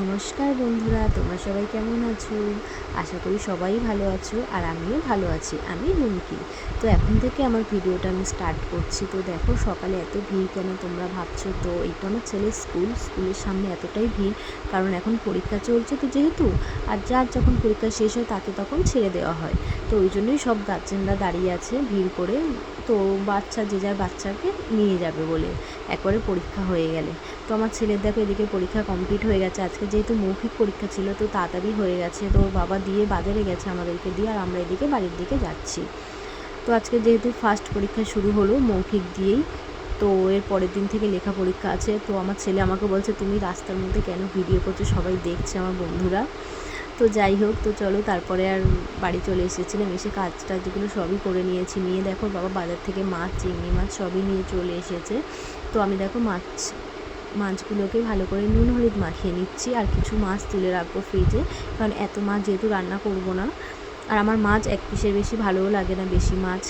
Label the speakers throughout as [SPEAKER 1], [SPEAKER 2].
[SPEAKER 1] নমস্কার বন্ধুরা, তোমরা সবাই কেমন আছো? আশা করি সবাই ভালো আছো আর আমিও ভালো আছি, আমি রুমকি। তো এখন থেকে আমার ভিডিওটা আমি স্টার্ট করছি। তো দেখো, সকালে এত ভিড় কেন তোমরা ভাবছ? তো এইটা আমার ছেলের স্কুল, স্কুলের সামনে এতটাই ভিড়, কারণ এখন পরীক্ষা চলছে তো যেহেতু, আর যার যখন পরীক্ষা শেষ হয় তাকে তখন ছেড়ে দেওয়া হয়। তো ওই জন্যই সব গার্জেনরা দাঁড়িয়ে আছে ভিড় করে, তো বাচ্চা যে যার বাচ্চাকে নিয়ে যাবে বলে, একবারে পরীক্ষা হয়ে গেলে। তো আমার ছেলের দেখো এদিকে পরীক্ষা কমপ্লিট হয়ে গেছে। আজকে যেহেতু মৌখিক পরীক্ষা ছিল, তো তাড়াতাড়ি হয়ে গেছে। তো বাবা দিয়ে বাজারে গেছে আমাদেরকে দিয়ে আর আমরা এদিকে বাড়ির দিকে যাচ্ছি। তো আজকে যেহেতু ফার্স্ট পরীক্ষা শুরু হলো মৌখিক দিয়েই, তো এর পরের দিন থেকে লেখা পরীক্ষা আছে। তো আমার ছেলে আমাকে বলছে, তুমি রাস্তার মধ্যে কেন ভিডিও করছ? সবাই দেখছে আমার বন্ধুরা। তো যাই হোক, তো চলো তারপরে আর বাড়ি চলে এসেছিলাম। এসে কাজ টাজগুলো সবই করে নিয়েছি। নিয়ে দেখো বাবা বাজার থেকে মাছ, চিংড়ি মাছ সবই নিয়ে চলে এসেছে। তো আমি দেখো মাছ মাছগুলোকে ভালো করে নুন, হলুদ মাখিয়ে নিচ্ছি আর কিছু মাছ তুলে রাখব ফ্রিজে কারণ এত মাছ যেহেতু রান্না করব না। আর আমার মাছ এক পিসের বেশি ভালোও লাগে না বেশি মাছ।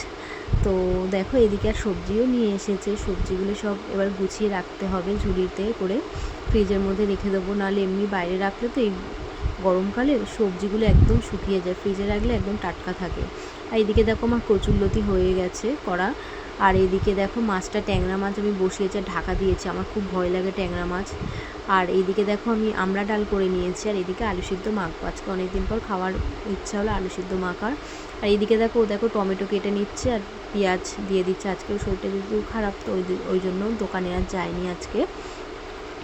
[SPEAKER 1] তো দেখো এদিকে আর সবজিও নিয়ে এসেছে, সবজিগুলো সব এবার গুছিয়ে রাখতে হবে ঝুড়িতে করে। ফ্রিজের মধ্যে রেখে দেবো, নাহলে এমনি বাইরে রাখলে তো এই গরমকালে সবজিগুলো একদম শুকিয়ে যায় ফ্রিজে রাখলে একদম টাটকা থাকে। আর এদিকে দেখো আমার কচুরলতি হয়ে গেছে করা। আর এদিকে দেখো মাছটা ট্যাংরা মাছ আমি বসিয়েছি ঢাকা দিয়েছি। আমার খুব ভয় লাগে ট্যাংরা মাছ। আর এইদিকে দেখো আমি আমরা ডাল করে নিয়েছি আর এদিকে আলু সিদ্ধ মাখবো। আজকে অনেকদিন পর খাওয়ার ইচ্ছা হলো আলু সিদ্ধ মাখার। আর এইদিকে দেখো, ও দেখো টমেটো কেটে নিচ্ছে আর পেঁয়াজ দিয়ে দিচ্ছে। আজকে শরীরটা যেহেতু খারাপ, তো ওই ওই জন্য দোকানে আর যায়নি আজকে।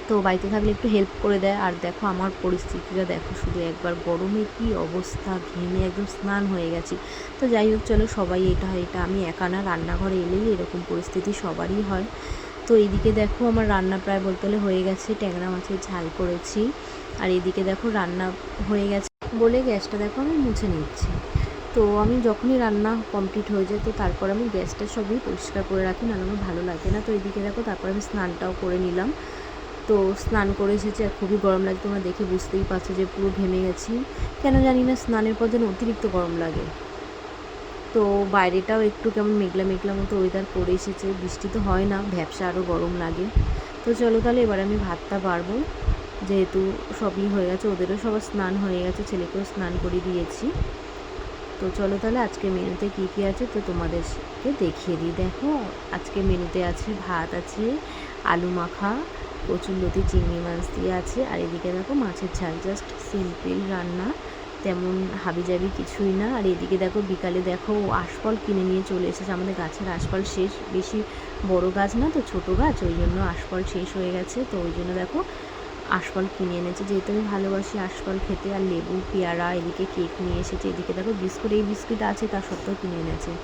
[SPEAKER 1] তো বাড়িতে থাকলে একটু হেল্প করে দেয়। আর দেখো আমার পরিস্থিতিটা, দেখো শুধু একবার গরমে কি অবস্থা, ঘেমে একদম স্নান হয়ে গেছি। তো যাই হোক, চলো সবাই এটা হয় এটা আমি একা না, রান্নাঘরে এলেই এরকম পরিস্থিতি সবারই হয়। তো এইদিকে দেখো আমার রান্না প্রায় বলতে হলে হয়ে গেছে, ট্যাংরা মাছের ঝাল করেছি। আর এদিকে দেখো রান্না হয়ে গেছে বলে গ্যাসটা দেখো আমি মুছে নিচ্ছি। তো আমি যখনই রান্না কমপ্লিট হয়ে যায়, তো তারপর আমি গ্যাসটা সবই পরিষ্কার করে রাখি, নাহলে আমার ভালো লাগে না। তো এদিকে দেখো তারপর আমি স্নানটাও করে নিলাম। তো স্নান করে এসেছি আর খুবই গরম লাগে, তোমরা দেখে বুঝতেই পারছ যে পুরো ঘেমে গেছি। কেন জানি না, স্নানের পর যেন অতিরিক্ত গরম লাগে। তো বাইরেটাও একটু কেমন মেঘলা মেঘলা মতো ওয়েদার করে এসেছে, বৃষ্টি তো হয় না, ভ্যাবসা আরও গরম লাগে। তো চলো তাহলে এবার আমি ভাতটা বাড়বো, যেহেতু সবই হয়ে গেছে, ওদেরও সবার স্নান হয়ে গেছে, ছেলেকেও স্নান করে দিয়েছি। তো চলো তাহলে আজকে মেনুতে কী কী আছে, তো তোমাদেরকে দেখিয়ে দিই। দেখো, আজকে মেনুতে আছে ভাত, আছে আলু মাখা, কচুরলতি, চিংড়ি মাছ দিয়ে আছে। আর এদিকে দেখো মাছের ঝাল জাস্ট সিম্পল রান্না। তেমন হাবি হাবিজাবি কিছুই না। আর এদিকে দেখো বিকালে দেখো আশফল কিনে নিয়ে চলে এসেছে। আমাদের গাছের আশফল শেষ। বেশি বড় গাছ না তো, ছোট গাছ। ওই জন্য আশফল শেষ হয়ে গেছে। তো ওই জন্য দেখো আশফল কিনে এনেছে। যেহেতু আমি ভালোবাসি আশফল খেতে, আর লেবু, পেয়ারা, এদিকে কেক নিয়ে এসেছে। এদিকে দেখো বিস্কুট, এই বিস্কুট আছে তার সত্ত্বেও কিনে এনেছে।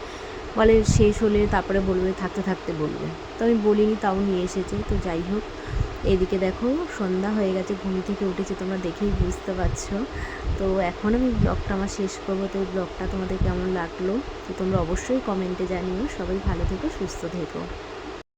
[SPEAKER 1] বলে শেষ হলে তারপরে বলবে, থাকতে থাকতে বলবে। তো আমি বলিনি, তাও নিয়ে এসেছে। তো যাই হোক, এদিকে দেখো, সন্ধ্যা হয়ে গেছে, ঘুম থেকে উঠেছে, তোমরা দেখেই বুঝতে পারছ। তো এখন আমি ব্লগটা আমার শেষ করব। তো ব্লগটা তোমাদের কেমন লাগল? তো তোমরা অবশ্যই কমেন্টে জানিও। সবাই ভালো থেকো, সুস্থ থেকো।